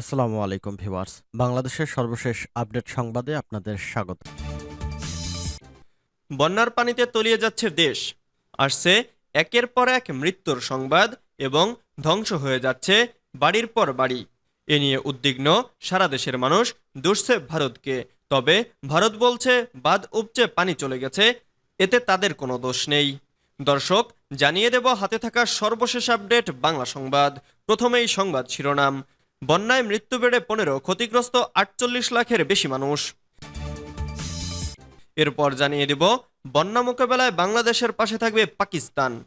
আসসালামু আলাইকুম ভিউয়ার্স। বাংলাদেশের সর্বশেষ আপডেট সংবাদে আপনাদের স্বাগত। বন্যার পানিতে তলিয়ে যাচ্ছে দেশ। আসছে একের পর এক মৃত্যুর সংবাদ এবং ধ্বংস হয়ে যাচ্ছে বাড়ির পর বাড়ি। এ নিয়ে উদ্বিগ্ন সারা দেশের মানুষ দুষছে ভারতকে। তবে ভারত বলছে বাদ উপচে পানি চলে গেছে, এতে তাদের কোনো দোষ নেই। দর্শক, জানিয়ে দেব হাতে থাকা সর্বশেষ আপডেট বাংলা সংবাদ। প্রথমেই সংবাদ শিরোনাম। বন্যায় মৃত্যু বেড়ে পনেরো, ক্ষতিগ্রস্ত আটচল্লিশ লাখের বেশি মানুষ। এরপর জানিয়ে দেব, বন্যা মোকাবেলায় বাংলাদেশের পাশে থাকবে পাকিস্তান।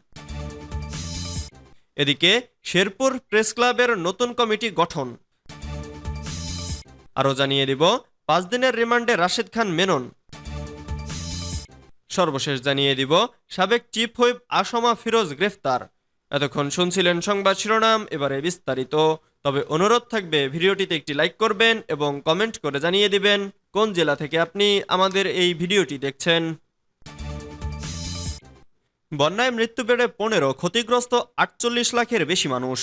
এদিকে, শেরপুর প্রেস ক্লাবের নতুন কমিটি গঠন। আরও জানিয়ে দিব, পাঁচ দিনের রিমান্ডে রাশেদ খান মেনন। সর্বশেষ জানিয়ে দিব, সাবেক চিফ হুইপ আসমা ফিরোজ গ্রেফতার। এতক্ষণ শুনছিলেন সংবাদ শিরোনাম, এবারে বিস্তারিত। তবে অনুরোধ থাকবে, ভিডিওটিতে একটি লাইক করবেন এবং কমেন্ট করে জানিয়ে দিবেন কোন জেলা থেকে আপনি আমাদের এই ভিডিওটি দেখছেন। বন্যায় মৃত্যু বেড়ে পনেরো, ক্ষতিগ্রস্ত আটচল্লিশ লাখের বেশি মানুষ।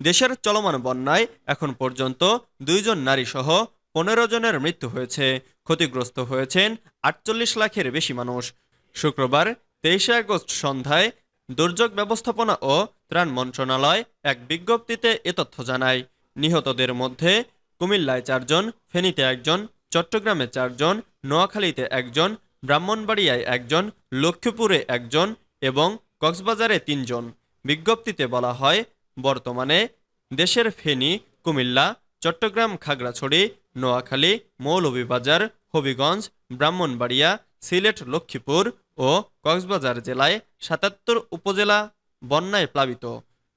দেশের চলমান বন্যায় এখন পর্যন্ত দুইজন নারী সহ পনেরো জনের মৃত্যু হয়েছে। ক্ষতিগ্রস্ত হয়েছেন আটচল্লিশ লাখের বেশি মানুষ। শুক্রবার তেইশে আগস্ট সন্ধ্যায় দুর্যোগ ব্যবস্থাপনা ও ত্রাণ মন্ত্রণালয় এক বিজ্ঞপ্তিতে এ তথ্য জানায়। নিহতদের মধ্যে কুমিল্লায় চারজন, ফেনীতে একজন, চট্টগ্রামে চারজন, নোয়াখালীতে একজন, ব্রাহ্মণবাড়িয়ায় একজন, লক্ষ্মীপুরে একজন এবং কক্সবাজারে তিনজন। বিজ্ঞপ্তিতে বলা হয়, বর্তমানে দেশের ফেনী, কুমিল্লা, চট্টগ্রাম, খাগড়াছড়ি, নোয়াখালী, মৌলভীবাজার, হবিগঞ্জ, ব্রাহ্মণবাড়িয়া, সিলেট, লক্ষ্মীপুর ও কক্সবাজার জেলায় সাতাত্তর উপজেলা বন্যায় প্লাবিত।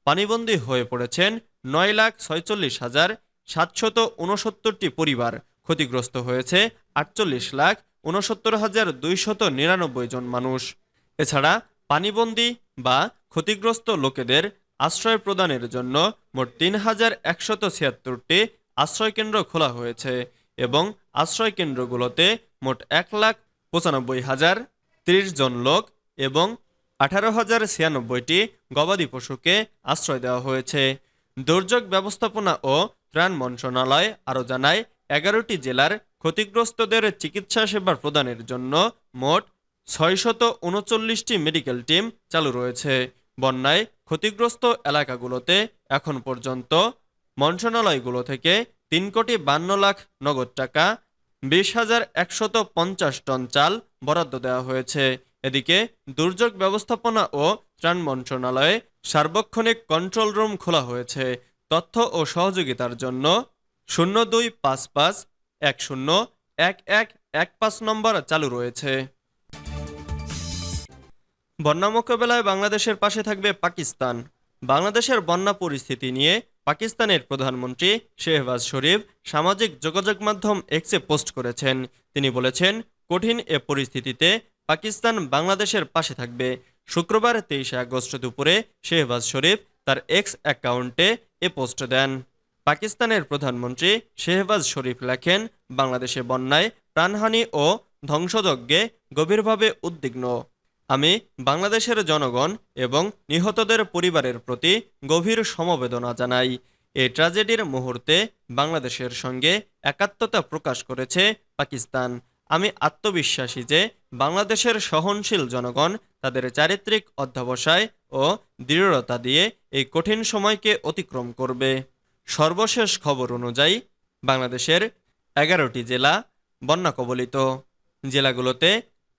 পানিবন্দী হয়ে পড়েছেন নয় লাখ ছয়চল্লিশ হাজার সাতশত উনসত্তরটি পরিবার। ক্ষতিগ্রস্ত হয়েছে আটচল্লিশ লাখ উনসত্তর হাজার দুইশত নিরানব্বই জন মানুষ। এছাড়া পানিবন্দী বা ক্ষতিগ্রস্ত লোকেদের আশ্রয় প্রদানের জন্য মোট তিন হাজার একশত ছিয়াত্তরটি আশ্রয়কেন্দ্র খোলা হয়েছে এবং আশ্রয়কেন্দ্রগুলোতে মোট এক লাখ পঁচানব্বই হাজার ত্রিশ জন লোক এবং আঠারো হাজার ছিয়ানব্বইটি গবাদি পশুকে আশ্রয় দেওয়া হয়েছে। দুর্যোগ ব্যবস্থাপনা ও ত্রাণ মন্ত্রণালয় আরও জানায়, এগারোটি জেলার ক্ষতিগ্রস্তদের চিকিৎসা সেবা প্রদানের জন্য মোট ছয়শত উনচল্লিশটি মেডিকেল টিম চালু রয়েছে। বন্যায় ক্ষতিগ্রস্ত এলাকাগুলোতে এখন পর্যন্ত মন্ত্রণালয়গুলো থেকে তিন কোটি বান্ন লাখ নগদ টাকা, বিশ হাজার একশত পঞ্চাশ টন চাল বরাদ্দ দেওয়া হয়েছে। এদিকে দুর্যোগ ব্যবস্থাপনা ও ত্রাণ মন্ত্রণালয়ে সার্বক্ষণিক কন্ট্রোল রুম খোলা হয়েছে। তথ্য ও সহযোগিতার জন্য শূন্য দুই পাঁচ পাঁচ এক শূন্য এক এক এক পাঁচ নম্বর চালু রয়েছে। বন্যা মোকাবেলায় বাংলাদেশের পাশে থাকবে পাকিস্তান। বাংলাদেশের বন্যা পরিস্থিতি নিয়ে পাকিস্তানের প্রধানমন্ত্রী শেহবাজ শরীফ সামাজিক যোগাযোগ মাধ্যম এক্সে পোস্ট করেছেন। তিনি বলেছেন কঠিন এ পরিস্থিতিতে পাকিস্তান বাংলাদেশের পাশে থাকবে। শুক্রবার তেইশে আগস্ট দুপুরে শেহবাজ শরীফ তার এক্স অ্যাকাউন্টে এ পোস্ট দেন। পাকিস্তানের প্রধানমন্ত্রী শেহবাজ শরীফ লেখেন, বাংলাদেশে বন্যায় প্রাণহানি ও ধ্বংসযজ্ঞে গভীরভাবে উদ্বিগ্ন। আমি বাংলাদেশের জনগণ এবং নিহতদের পরিবারের প্রতি গভীর সমবেদনা জানাই। এই ট্র্যাজেডির মুহূর্তে বাংলাদেশের সঙ্গে একাত্মতা প্রকাশ করেছে পাকিস্তান। আমি আত্মবিশ্বাসী যে বাংলাদেশের সহনশীল জনগণ তাদের চারিত্রিক অধ্যবসায় ও দৃঢ়তা দিয়ে এই কঠিন সময়কে অতিক্রম করবে। সর্বশেষ খবর অনুযায়ী বাংলাদেশের এগারোটি জেলা বন্যা কবলিত। জেলাগুলোতে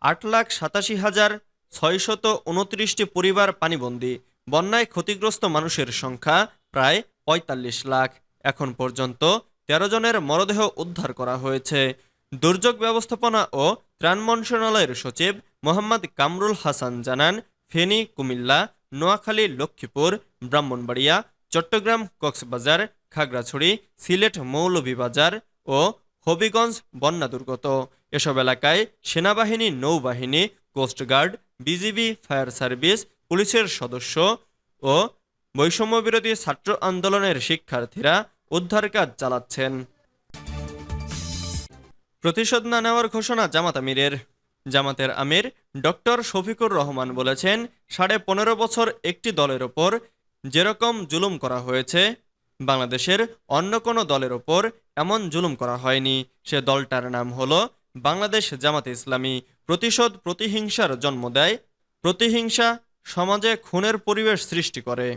আট লাখ সাতাশি হাজার ছয়শত উনত্রিশটি পরিবার পানিবন্দী, বন্যায় ক্ষতিগ্রস্ত মানুষের সংখ্যা প্রায় পঁয়তাল্লিশ লাখ। এখন পর্যন্ত তেরো জনের মরদেহ উদ্ধার করা হয়েছে। দুর্যোগ ব্যবস্থাপনা ও ত্রাণ মন্ত্রণালয়ের সচিব মোহাম্মদ কামরুল হাসান জানান, ফেনী, কুমিল্লা, নোয়াখালী, লক্ষ্মীপুর, ব্রাহ্মণবাড়িয়া, চট্টগ্রাম, কক্সবাজার, খাগড়াছড়ি, সিলেট মৌলভীবাজার ও হবিগঞ্জ বন্যা দুর্গত। এসব এলাকায় সেনাবাহিনী, নৌবাহিনী কোস্টগার্ড বিজিবি, ফায়ার সার্ভিস, পুলিশের সদস্য ও বৈষম্যবিরোধী ছাত্র আন্দোলনের শিক্ষার্থীরা উদ্ধার কাজ চালাচ্ছেন। প্রতিশোধ না নেওয়ার ঘোষণা জামাত আমিরের। জামাতের আমির ডক্টর শফিকুর রহমান বলেছেন, সাড়ে পনেরো বছর একটি দলের ওপর যেরকম জুলুম করা হয়েছে, বাংলাদেশের অন্য কোনো দলের ওপর এমন জুলুম করা হয়নি। সে দলটার নাম হলো বাংলাদেশ জামাতে ইসলামী। প্রতিশোধ প্রতিহিংসার জন্ম দেয়, প্রতিহিংসা সমাজে খুনের পরিবেশ সৃষ্টি করে।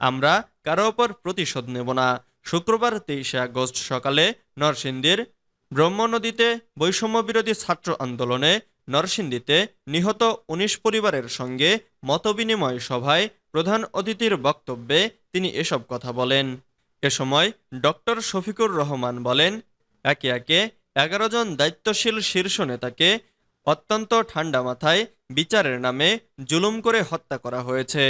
আমরা কারও ওপর প্রতিশোধ নেব না। শুক্রবার তেইশে আগস্ট সকালে নরসিংদীর ব্রহ্মনদীতে বৈষম্য বিরোধী ছাত্র আন্দোলনে নরসিংদীতে নিহত ১৯ পরিবারের সঙ্গে মতবিনিময় সভায় প্রধান অতিথির বক্তব্যে তিনি এসব কথা বলেন। এ সময় ডক্টর শফিকুর রহমান বলেন, একে একে এগারো জন দায়িত্বশীল শীর্ষ নেতাকে অত্যন্ত ঠান্ডা মাথায় বিচারের নামে জুলুম করে হত্যা করা হয়েছে।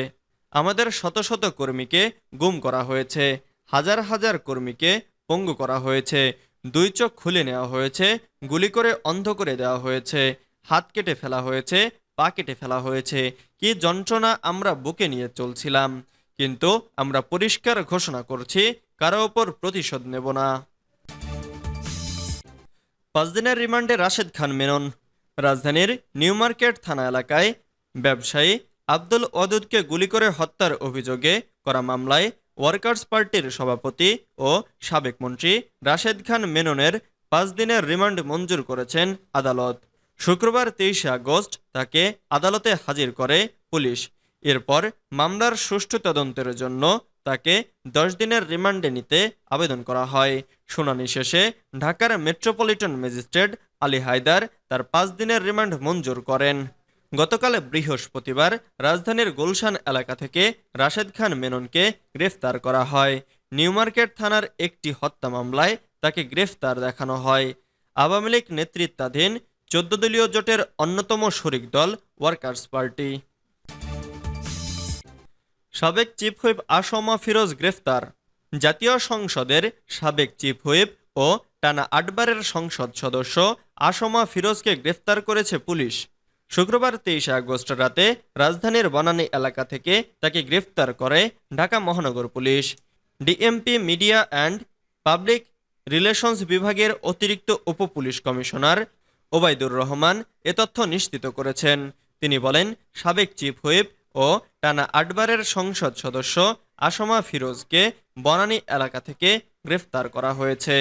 আমাদের শত শত কর্মীকে গুম করা হয়েছে, হাজার হাজার কর্মীকে পঙ্গু করা হয়েছে দুই চোখ খুলে নেওয়া হয়েছে, গুলি করে অন্ধ করে দেওয়া হয়েছে, হাত কেটে ফেলা হয়েছে, পা কেটে ফেলা হয়েছে, কি যন্ত্রণা আমরা বুকে নিয়ে চলছিলাম। কিন্তু আমরা পরিষ্কার ঘোষণা করছি, কারও ওপর প্রতিশোধ নেব না। পাঁচ দিনের রিমান্ডে রাশেদ খান মেনন। রাজধানীর নিউ মার্কেট থানা এলাকায় ব্যবসায়ী আব্দুল ওয়াদুদকে গুলি করে হত্যার অভিযোগে করা মামলায় ওয়ার্কার্স পার্টির সভাপতি ও সাবেক মন্ত্রী রাশেদ খান মেননের পাঁচ দিনের রিমান্ড মঞ্জুর করেছেন আদালত। শুক্রবার তেইশে আগস্ট তাকে আদালতে হাজির করে পুলিশ। এরপর মামলার সুষ্ঠু তদন্তের জন্য তাকে দশ দিনের রিমান্ডে নিতে আবেদন করা হয়। শুনানি শেষে ঢাকার মেট্রোপলিটন ম্যাজিস্ট্রেট আলী হায়দার তার পাঁচ দিনের রিমান্ড মঞ্জুর করেন। গতকাল বৃহস্পতিবার রাজধানীর গুলশান এলাকা থেকে রাশেদ খান মেননকে গ্রেফতার করা হয়। নিউ মার্কেট থানার একটি হত্যা মামলায় তাকে গ্রেফতার দেখানো হয়। আওয়ামী লীগ নেতৃত্বাধীন চোদ্দ দলীয় জোটের অন্যতম শরিক দল ওয়ার্কার্স পার্টি। সাবেক চিফ হুইপ আসমা ফিরোজ গ্রেফতার। জাতীয় সংসদের সাবেক চিফ হুইপ ও টানা আটবারের সংসদ সদস্য আসমা ফিরোজকে গ্রেফতার করেছে পুলিশ। শুক্রবার তেইশে আগস্ট রাতে রাজধানীর বনানী এলাকা থেকে তাকে গ্রেফতার করে ঢাকা মহানগর police. DMP media and public relations বিভাগের অতিরিক্ত উপ পুলিশ কমিশনার ওবায়দুর রহমান এ তথ্য নিশ্চিত করেছেন। তিনি বলেন, সাবেক চিফ হুইপ ও টানা আটবারের সংসদ সদস্য আসমা ফিরোজকে বনানী এলাকা থেকে গ্রেফতার করা হয়েছে।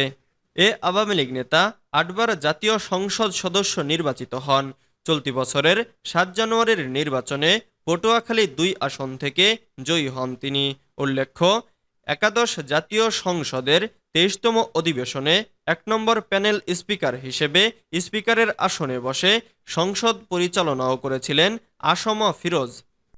এ আওয়ামী লীগ নেতা আটবার জাতীয় সংসদ সদস্য নির্বাচিত হন। চলতি বছরের সাত জানুয়ারির নির্বাচনে পটুয়াখালী দুই আসন থেকে জয়ী হন তিনি। উল্লেখ্য, একাদশ জাতীয় সংসদের তেইশতম অধিবেশনে এক নম্বর প্যানেল স্পিকার হিসেবে স্পিকারের আসনে বসে সংসদ পরিচালনাও করেছিলেন আসমা ফিরোজ।